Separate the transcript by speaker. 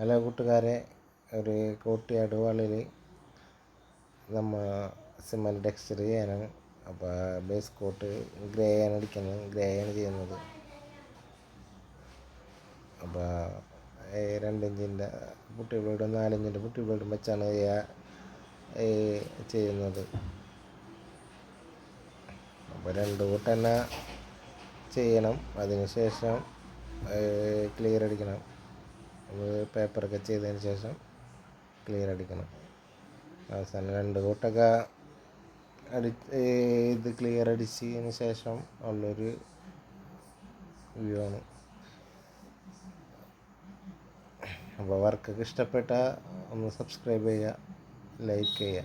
Speaker 1: Hello കൂട്ടുകാരെ ഒരു കോട്ടി അടുവാളിൽ നമ്മൾ സിമ്മൽ ടെക്സ്ചർ ചെയ്യാനാണ്. അപ്പോൾ ബേസ് കോട്ട് ഗ്രേ ആണ് അടിക്കുന്നത്. ഗ്രേ ആണ് ചെയ്യുന്നത്. അപ്പോൾ രണ്ടിഞ്ചിന്റെ പുട്ടി ബ്ലേഡും നാലിഞ്ചിന്റെ പുട്ടി ബ്ലേഡും വെച്ചാണ് ചെയ്യുന്നത്. അപ്പോൾ രണ്ട് കൂട്ടെന്നെ ചെയ്യണം. അതിനുശേഷം ക്ലിയർ അടിക്കണം. പേപ്പറൊക്കെ ചെയ്തതിന് ശേഷം ക്ലിയർ അടിക്കണം. അവസാനം രണ്ട് കൂട്ടൊക്കെ അടി ഇത് ക്ലിയർ അടിച്ചതിന് ശേഷം ഉള്ളൊരു വ്യൂ ആണ്. അപ്പോൾ വർക്കൊക്കെ ഇഷ്ടപ്പെട്ട ഒന്ന് സബ്സ്ക്രൈബ് ചെയ്യുക ലൈക്ക് ചെയ്യുക.